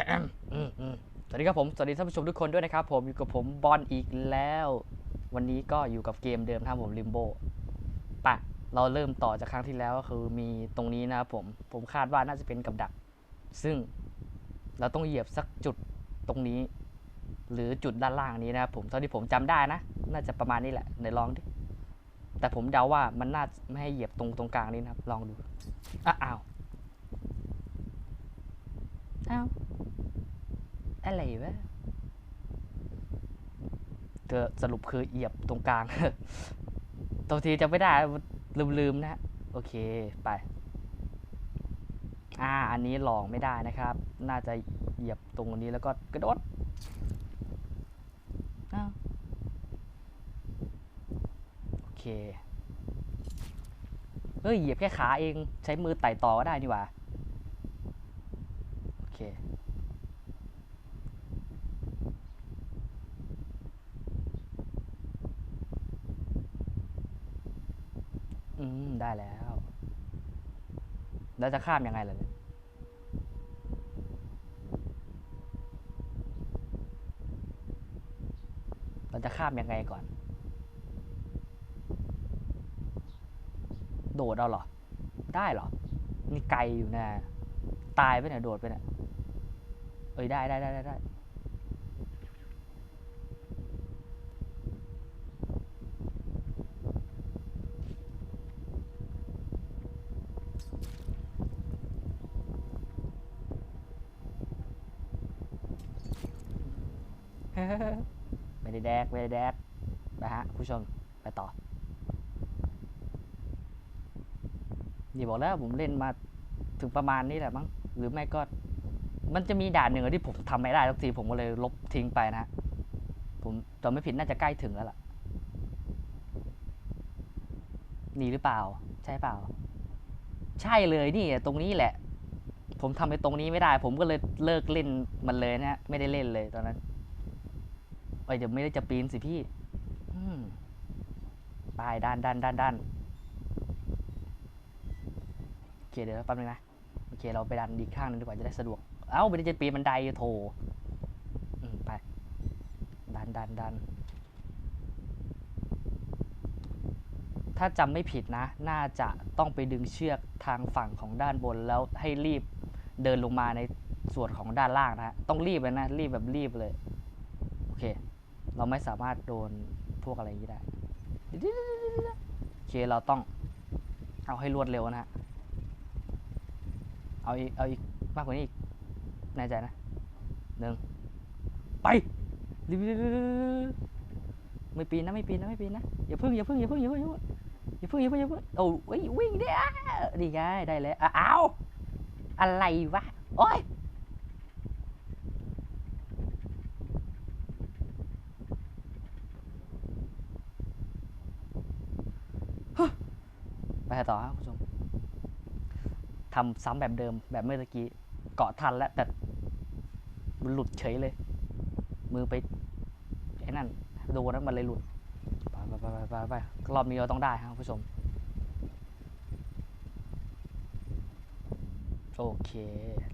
สวัสดีครับผม สวัสดีท่านผู้ชมทุกคนด้วยนะครับ ผมอยู่กับผมบอลอีกแล้ว วันนี้ก็อยู่กับเกมเดิมครับผมลิมโบปะเราเริ่มต่อจากครั้งที่แล้วก็คือมีตรงนี้นะครับผม ผมคาดว่าน่าจะเป็นกับดัก ซึ่งเราต้องเหยียบสักจุดตรงนี้ หรือจุดด้านล่างนี้นะครับผมเท่าที่ผมจำได้นะ น่าจะประมาณนี้แหละไหนลองดิแต่ผมเดาว่ามันน่าไม่ให้เหยียบตรงตรงกลางนี้นะครับ ลองดูอะอ้าวอ้าว อะไรวะเธอสรุปคือเหยียบตรงกลางตรงทีจะไม่ได้ลืมๆนะ โอเคไป อ่า อันนี้ลองไม่ได้นะครับ น่าจะเหยียบตรงนี้แล้วก็กระโดดโอเคเฮ้ยเหยียบแค่ขาเอง ใช้มือไต่ต่อก็ได้นี่หว่า โอเค อืม ได้แล้ว แล้วจะข้ามยังไงล่ะเนี่ย เราจะข้ามยังไงก่อน โดดเอาเหรอ ได้เหรอ นี่ไกลอยู่นะ ตายไปเนี่ยโดดไปเนี่ย เอ้ยได้ได้ได้ได้ได้ ไม่ได้แดกไม่ได้แดกไปฮะผู้ชมไปต่อ นี่บอกแล้วผมเล่นมาถึงประมาณนี้แหละมั้งหรือไม่ก็ มันจะมีด่านหนึ่งที่ผมทำไม่ได้ทุกทีผมก็เลยลบทิ้งไปนะฮะผมจำไม่ผิดน่าจะใกล้ถึงแล้วล่ะนี่หรือเปล่า ใช่เปล่า ใช่เลยนี่ตรงนี้แหละ ผมทำไปตรงนี้ไม่ได้ ผมก็เลยเลิกเล่นมันเลยนะฮะไม่ได้เล่นเลยตอนนั้น อ้ยเดี๋ยวไม่ได้จะปีนสิพี่อืมไปด้านด้านด้านด้านโอเคเดี๋ยวแป๊บนึงนะโอเคเราไปดันอีกข้างหนึงดีกว่าจะได้สะดวก เอ้าไม่ได้จะปีนบันไดโถไปดันดันดันถ้าจำไม่ผิดนะ น่าจะต้องไปดึงเชือกทางฝั่งของด้านบนแล้วให้รีบเดินลงมาในส่วนของด้านล่างนะฮะ ต้องรีบเลยนะ รีบแบบรีบเลย โอเค เราไม่สามารถโดนพวกอะไรนี้ได้โอเคเราต้องเอาให้รวดเร็วนะฮะ เอาอีก เอาอีกมากกว่านี้อีกแน่ใจนะหนึ่งไปรีบๆไม่ปีนนะไม่ปีนนะไม่ปีนนะอย่าพึ่งอย่าพึ่งอย่าพึ่งอย่าพึ่งอย่าพึ่งอย่าพึ่งอย่าพึ่งโอ้ยวิ่งได้อดีไงได้แล้วอะอ้าวอะไรวะโอ้ย ไปต่อครับคุณผู้ชมทำซ้ำแบบเดิมแบบเมื่อกี้เกาะทันแล้วแต่หลุดเฉยเลย มือไปไอ้นั่นโดนแล้วมันเลยหลุดไปไปไปไปไปรอบนี้เราต้องได้ครับคุณผู้ชม โอเค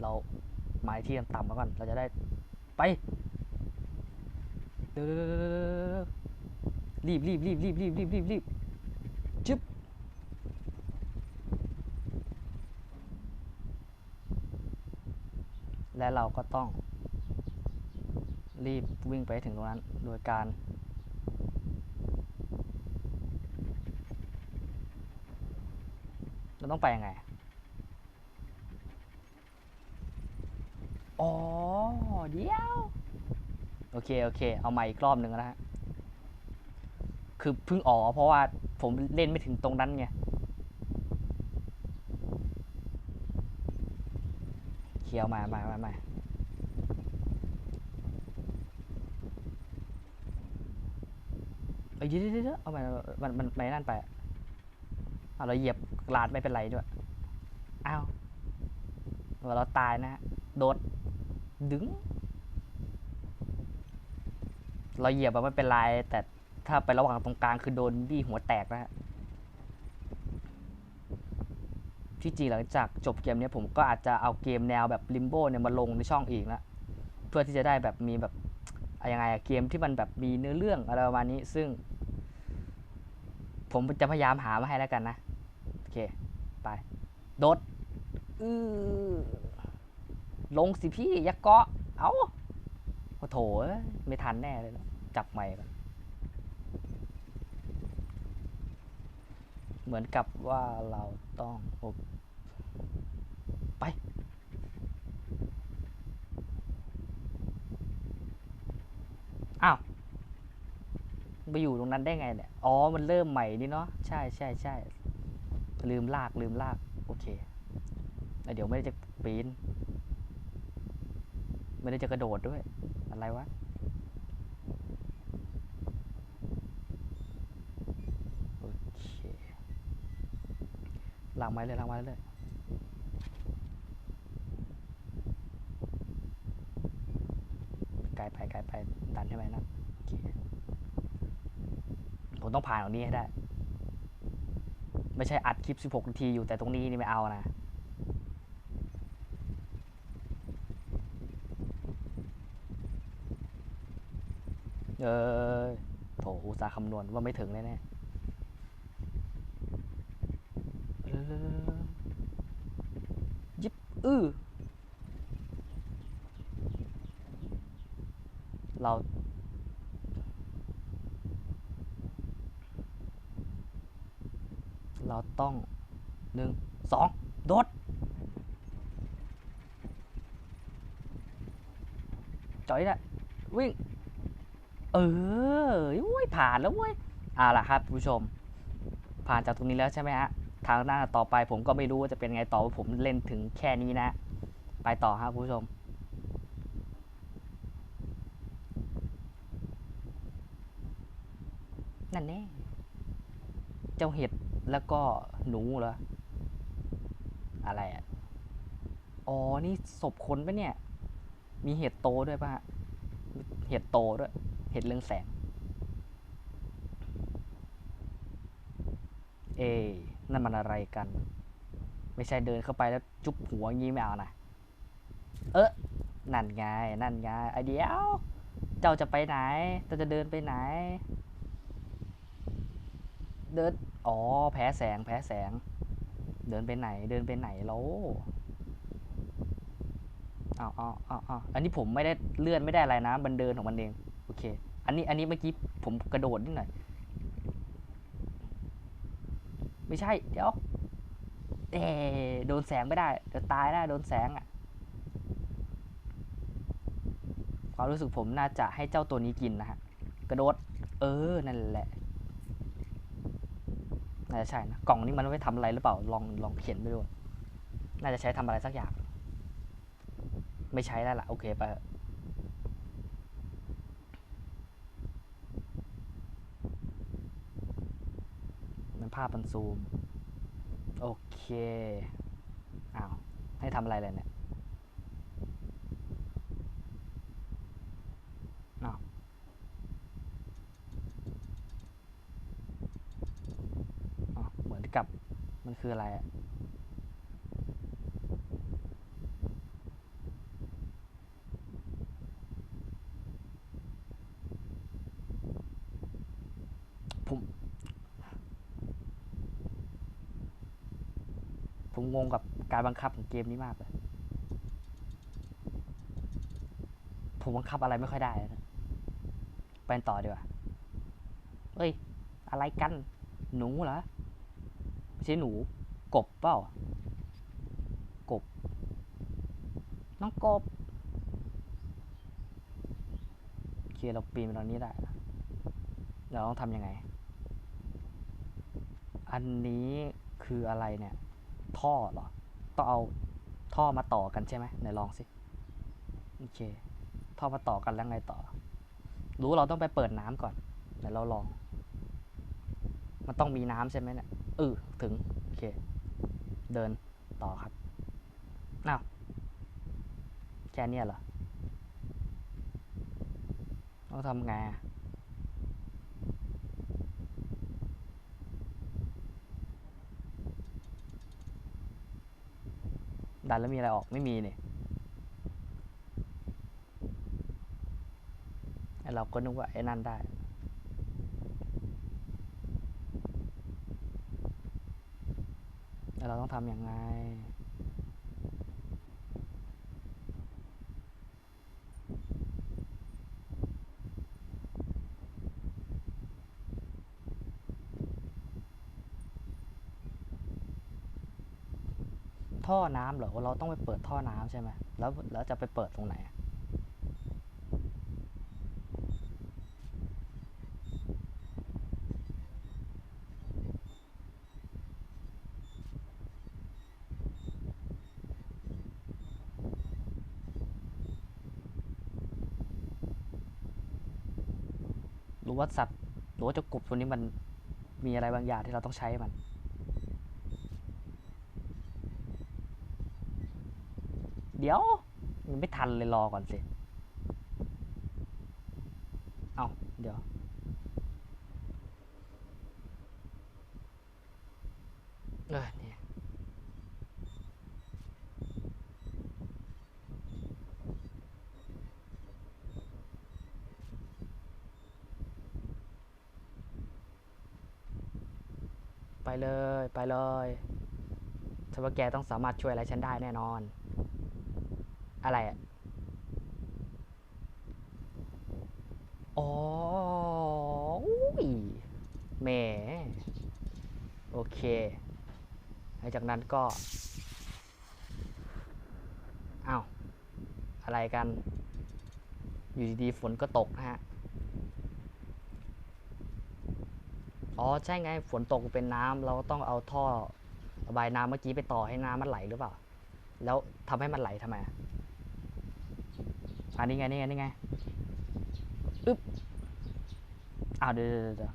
เราหมายที่ต่ำๆแล้วก่อน เราจะได้ไปเร็วๆๆๆๆรีบรีบรีบรีบรีบรีบรีบรีบจึ๊บ และเราก็ต้อง รีบวิ่งไปให้ถึงตรงนั้นโดยการ เราต้องไปยังไง อ๋อ เดี๋ยว โอเค โอเค เอาใหม่อีกรอบหนึ่งนะฮะ คือเพิ่งอ๋อเพราะว่าผมเล่นไม่ถึงตรงนั้นไง เคียวมามามามาเอ้ยเดี๋ยวเดี๋ยวเอาไปมันมันไม่นั่นไปเอาเราเหยียบลาดไม่เป็นไรด้วยอ้าวเราตายนะฮะโดดดึง เราเหยียบอะไม่เป็นไรแต่ถ้าไประหว่างตรงกลางคือโดนบี้หัวแตกนะฮะ ที่จริงหลังจากจบเกมเนี้ยผมก็อาจจะเอาเกมแนวแบบลิมโบเนี่ยมาลงในช่องอีกนะเพื่อที่จะได้แบบมีแบบยังไงเกมที่มันแบบมีเนื้อเรื่องอะไรประมาณนี้ ซึ่ง ผมจะพยายามหามาให้แล้วกันนะ โอเค ไปโดดอือลงสิพี่ย่าเกาะ เอาโอ้โถไม่ทันแน่เลย จับใหม่ก่อน เหมือนกับว่าเราต้องอไป อ้าว ไปอยู่ตรงนั้นได้ไงเนี่ย อ๋อ มันเริ่มใหม่นี่เนาะ ใช่ใช่ใช่ ลืมลาก ลืมลาก โอเค เดี๋ยวไม่ได้จะปีน ไม่ได้จะกระโดดด้วย อะไรวะ โอเค ลากไม้เลยลากไม้เลยไกลไปไกลไปดันใช่ไหมนะโอเคผมต้องผ่านตรงนี้ให้ได้ ไม่ใช่อัดคลิป 16 นาทีอยู่แต่ตรงนี้นี่ไม่เอานะเออโถอุตสาห์คำนวณว่าไม่ถึงแน่ๆเร็วๆๆยิบ อื้อ เรา เราต้องหนึ่งสองโดดจอยได้ วิ่ง เออโอ้ยผ่านแล้วเว้ยเอาล่ะครับผู้ชม ผ่านจากตรงนี้แล้วใช่ไหมฮะ ทางหน้าต่อไปผมก็ไม่รู้ว่าจะเป็นไงต่อผมเล่นถึงแค่นี้นะ ไปต่อครับผู้ชม นั่นแน่เจ้าเห็ดแล้วก็หนูเหรอ อะไรอะ อ๋อ นี่ศพคนปะเนี่ย มีเห็ดโตด้วยปะฮะเห็ดโตด้วย เห็ดเรื่องแสงเอ นั่นมันอะไรกัน ไม่ใช่เดินเข้าไปแล้วจุ๊บหัวงี้ไม่เอานะ เออนั่นไง นั่นไงไอเดียว เจ้าจะไปไหนเจ้าจะเดินไปไหน เดิน อ๋อ แพ้แสง แพ้แสง เดินไปไหน เดินไปไหนแล้วอ้าวอ้าวอ้าวอ้าวอันนี้ผมไม่ได้เลื่อนไม่ได้อะไรนะ มันเดินของมันเอง โอเค อันนี้ อันนี้เมื่อกี้ผมกระโดดนิดหน่อย ไม่ใช่ เดี๋ยวเอโดนแสงไม่ได้ เดี๋ยวตายได้โดนแสงอะ่ะ ความรู้สึกผมน่าจะให้เจ้าตัวนี้กินนะฮะ กระโดด เออ นั่นแหละ น่าจะใช่นะ กล่องนี้มันไว้ทำอะไรหรือเปล่า ลองลองเขียนไปดู น่าจะใช้ทำอะไรสักอย่าง ไม่ใช้แล้วล่ะ โอเคไปเถอะมัน ภาพมันซูม โอเค อ้าว ให้ทำอะไรเลยเนี่ยอ้าวเหมือนกับมันคืออะไรอะผม ผม งงกับการบังคับของเกมนี้มากเลยผมบังคับอะไรไม่ค่อยได้เลยนะไปต่อดีกว่าเฮ้ย อะไรกัน หนูเหรอไม่ใช่หนู กบเปล่า กบ น้องกบโอเคเราปีนไปตรงนี้ได้ เราต้องทำยังไง อันนี้คืออะไรเนี่ย ท่อเหรอ ต้องเอาท่อมาต่อกันใช่ไหมไหนลองสิ โอเค ท่อมาต่อกันแล้วไงต่อ รู้เราต้องไปเปิดน้ำก่อนเดี๋ยวเราลอง มันต้องมีน้ำใช่ไหมเนี่ยเออถึง โอเค เดินต่อครับอ้าวแค่เนี้ยเหรอต้องทำไงอะ ดันแล้วมีอะไรออกไม่มีเนี่ยเราก็นึกว่าไอ้นั่นได้ เราต้องทำอย่างไง ท่อน้ำเหรอเราต้องไปเปิดท่อน้ำใช่ไหมแล้วแล้วจะไปเปิดตรงไหนหรือว่าสัตว์หรือว่าเจ้ากบตัวนี้มันมีอะไรบางอย่างที่เราต้องใช้มัน เดี๋ยวยังไม่ทันเลยรอก่อนสิ เอาเดี๋ยว เออเนี่ยไปเลย ไปเลยฉันว่าแกต้องสามารถช่วยอะไรฉันได้แน่นอน อะไรอะอ๋อแหม โอเค หลังจากนั้นก็ เอ้า อะไรกัน อยู่ดีๆฝนก็ตกนะฮะ อ๋อ ใช่ไง ฝนตกเป็นน้ำเราก็ต้องเอาท่อระบายน้ำเมื่อกี้ไปต่อให้น้ำมันไหลหรือเปล่า แล้วทำให้มันไหลทำไม อะอันนี้ไงนี่ไงนี่ไงอึ๊บอ้าวเดี๋ยวเดี๋ยวเดี๋ยว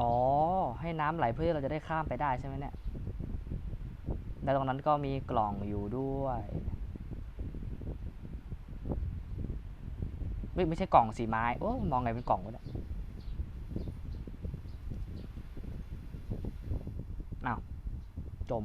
อ๋อ ให้น้ำไหลเพื่อเราจะได้ข้ามไปได้ใช่ไหมเนี่ยแล้วตรงนั้นก็มีกล่องอยู่ด้วยไม่ไม่ใช่กล่องสีไม้ โอ้มองไงเป็นกล่องวะเนี่ยอ้าวจม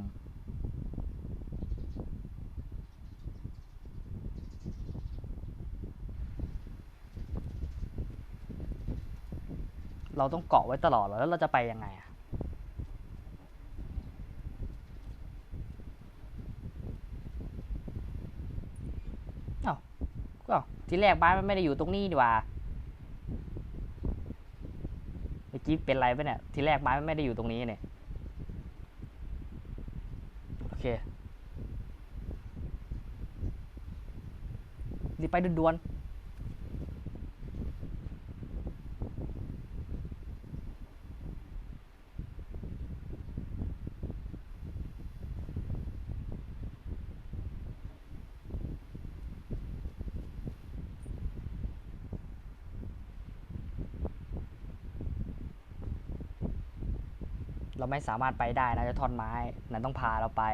เราต้องเกาะไว้ตลอดเหรอแล้วเราจะไปยังไงอะเอ้าก็ที่แรกบ้านมันไม่ได้อยู่ตรงนี้ดีกว่าเมื่อกี้เป็นไรไปเนี่ย ที่แรกบ้านมันไม่ได้อยู่ตรงนี้เนี่ย โอเครีบไปด่วนๆ เราไม่สามารถไปได้นะจะท่อนไม้ นั่นต้องพาเราไป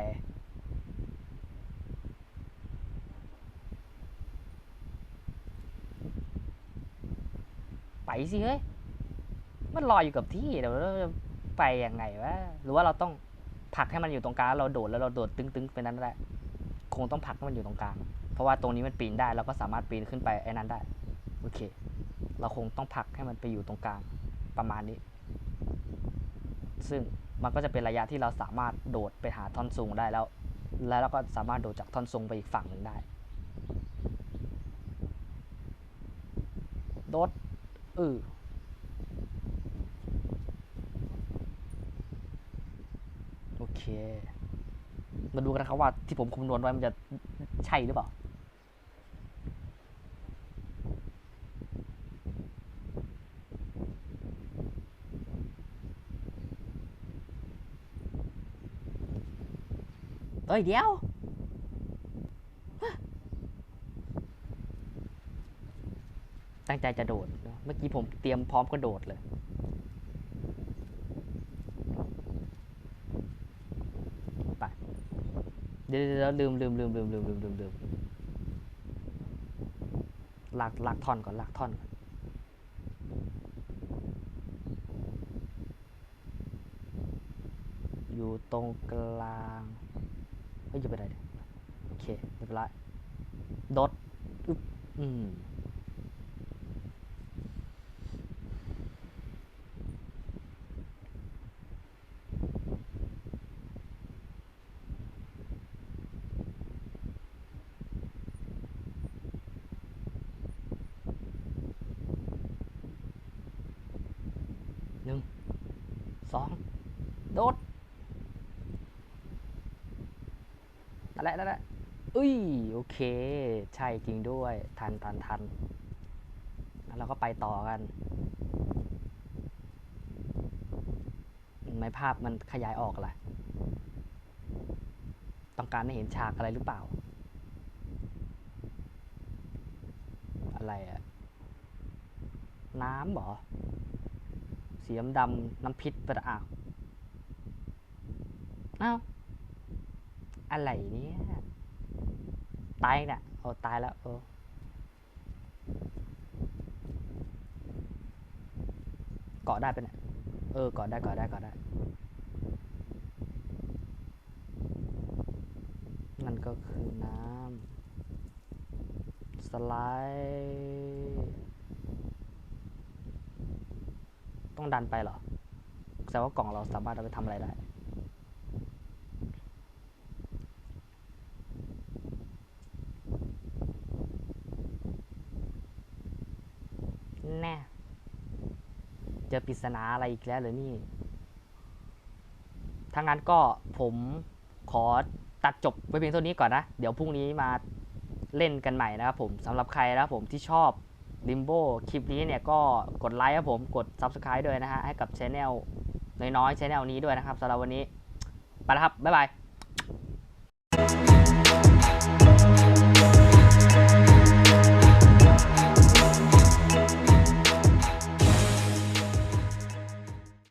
ไปสิเฮ้ย มันลอยอยู่กับที่เดี๋ยวเราจะไปยังไงวะ หรือว่าเราต้องผลักให้มันอยู่ตรงกลางเราโดดแล้วเราโดดตึงๆไปนั้นแหละคงต้องผลักให้มันอยู่ตรงกลาง เพราะว่าตรงนี้มันปีนได้เราก็สามารถปีนขึ้นไปไอ้นั้นได้ โอเค เราคงต้องผลักให้มันไปอยู่ตรงกลางประมาณนี้ ซึ่งมันก็จะเป็นระยะที่เราสามารถโดดไปหาท่อนสูงได้แล้ว แล้วเราก็สามารถโดดจากท่อนสูงไปอีกฝั่งหนึ่งได้ โดดเออโอเค มาดูกันนะครับว่าที่ผมคำนวณไว้มันจะใช่หรือเปล่า เอ้ยเดี๋ยว ตั้งใจจะโดด เมื่อกี้ผมเตรียมพร้อมก็โดดเลย ไปเดี๋ยวเดี๋ยวเดี๋ยวลืมลืมลืมลืมลืมลืมลืมลืมลากลากท่อนก่อนลากท่อนก่อนอยู่ตรงกลาง เฮ้ยจะไปไหนเนี่ยโอเคเรียบร้อยดดอึ๊บอืม หนึ่ง สอง โดดนั่นแหละนั่นแหละอุ้ย โอ เคใช่จริงด้วย ทันทันทันแล้วเราก็ไปต่อกันไม่ภาพมันขยายออกล่ะ ต้องการให้เห็นฉากอะไรหรือเปล่า อะไรอะน้ำหรอสีดำดำน้ำพิษประอ้าวอ้าวอะไรเนี่ย ตายเนี่ยโอ้ตายแล้วเออเกาะได้ปะเนี่ยเออเกาะได้เกาะได้เกาะได้นั่นก็คือน้ำสไลด์ต้องดันไปเหรอแสดงว่ากล่องเราสามารถเอาไปทำอะไรได้ แน่ เจอปริศนาอะไรอีกแล้วหรือนี่ถ้างั้นก็ผมขอตัดจบไว้เพียงเท่านี้ก่อนนะ เดี๋ยวพรุ่งนี้มาเล่นกันใหม่นะครับผมสำหรับใครนะครับผมที่ชอบลิมโบคลิปนี้เนี่ยก็กดไลค์ครับผมกด Subscribe ด้วยนะฮะ ให้กับช anel น้อยๆช anel นี้ด้วยนะครับสำหรับวันนี้ ไปแล้วครับ บ๊ายบาย